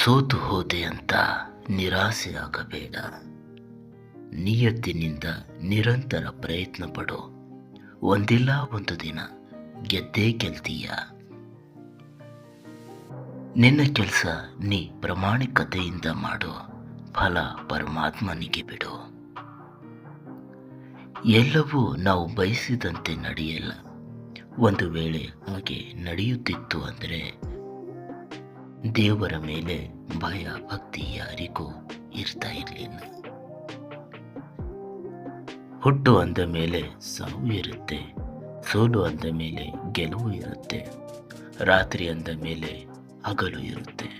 ಸೋತು ಹೋದೆ ಅಂತ ನಿರಾಸೆಯಾಗಬೇಡ. ನಿಯತ್ತಿನಿಂದ ನಿರಂತರ ಪ್ರಯತ್ನ ಪಡು. ಒಂದಿಲ್ಲ ಒಂದು ದಿನ, ಗೆದ್ದೇ ಗೆಲ್ತೀಯ. ನಿನ್ನ ಕೆಲಸ ನೀ ಪ್ರಾಮಾಣಿಕತೆಯಿಂದ ಮಾಡು. ಫಲ ಪರಮಾತ್ಮನಿಗೆ ಬಿಡು. ಎಲ್ಲವೂ ನಾವು ಬಯಸಿದಂತೆ ನಡೆಯಲ್ಲ. ಒಂದು ವೇಳೆ ಹಾಗೆ ನಡೆಯುತ್ತಿತ್ತು ಅಂದರೆ ದೇವರ ಮೇಲೆ ಭಯ, ಭಕ್ತಿ ಯಾರಿಗೂ ಇರ್ತಾ ಇರಲಿಲ್ಲ ಹುಟ್ಟು ಅಂದ ಮೇಲೆ ಸಾವು ಇರುತ್ತೆ, ಸೋಲು ಅಂದ ಮೇಲೆ ಗೆಲುವು ಇರುತ್ತೆ, ರಾತ್ರಿ ಅಂದ ಮೇಲೆ ಹಗಲು ಇರುತ್ತೆ.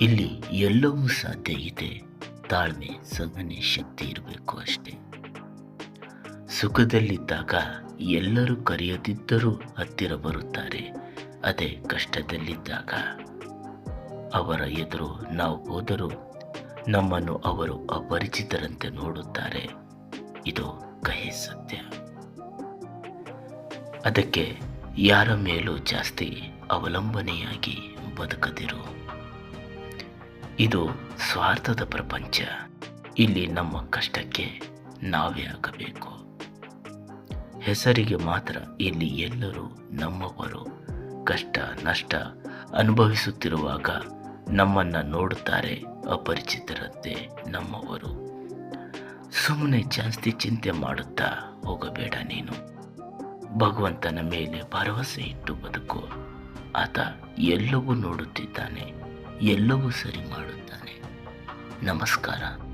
ಇಲ್ಲಿ ಎಲ್ಲವೂ ಸಾಧ್ಯ ಇದೆ, ತಾಳ್ಮೆ, ಸಹನೆ, ಶಕ್ತಿ ಇರಬೇಕು ಅಷ್ಟೇ. ಸುಖದಲ್ಲಿದ್ದಾಗ ಎಲ್ಲರೂ ಕರೆಯದಿದ್ದರೂ ಹತ್ತಿರ ಬರುತ್ತಾರೆ ಅದೇ ಕಷ್ಟದಲ್ಲಿದ್ದಾಗ ಅವರ ಎದುರು ನಾವು ಹೋದರೂ ನಮ್ಮನ್ನು ಅವರು ಅಪರಿಚಿತರಂತೆ ನೋಡುತ್ತಾರೆ. ಇದು ಕಹಿ ಸತ್ಯ. ಅದಕ್ಕೆ ಯಾರ ಮೇಲೂ ಜಾಸ್ತಿ ಅವಲಂಬನೆಯಾಗಿ ಬದುಕದಿರು. ಇದು ಸ್ವಾರ್ಥದ ಪ್ರಪಂಚ. ಇಲ್ಲಿ ನಮ್ಮ ಕಷ್ಟಕ್ಕೆ ನಾವೇ ಆಗಬೇಕು. ಹೆಸರಿಗೆ ಮಾತ್ರ ಇಲ್ಲಿ ಎಲ್ಲರೂ ನಮ್ಮವರು. ಕಷ್ಟ, ನಷ್ಟ ಅನುಭವಿಸುತ್ತಿರುವಾಗ ನಮ್ಮನ್ನು ನೋಡುತ್ತಾರೆ ಅಪರಿಚಿತರಂತೆ ನಮ್ಮವರು. ಸುಮ್ಮನೆ ಜಾಸ್ತಿ ಚಿಂತೆ ಮಾಡುತ್ತಾ ಹೋಗಬೇಡ ನೀನು. ಭಗವಂತನ ಮೇಲೆ ಭರವಸೆ ಇಟ್ಟು ಬದುಕು. ಆತ ಎಲ್ಲವೂ ನೋಡುತ್ತಿದ್ದಾನೆ, ಎಲ್ಲವೂ ಸರಿ ಮಾಡುತ್ತಾನೆ. ನಮಸ್ಕಾರ.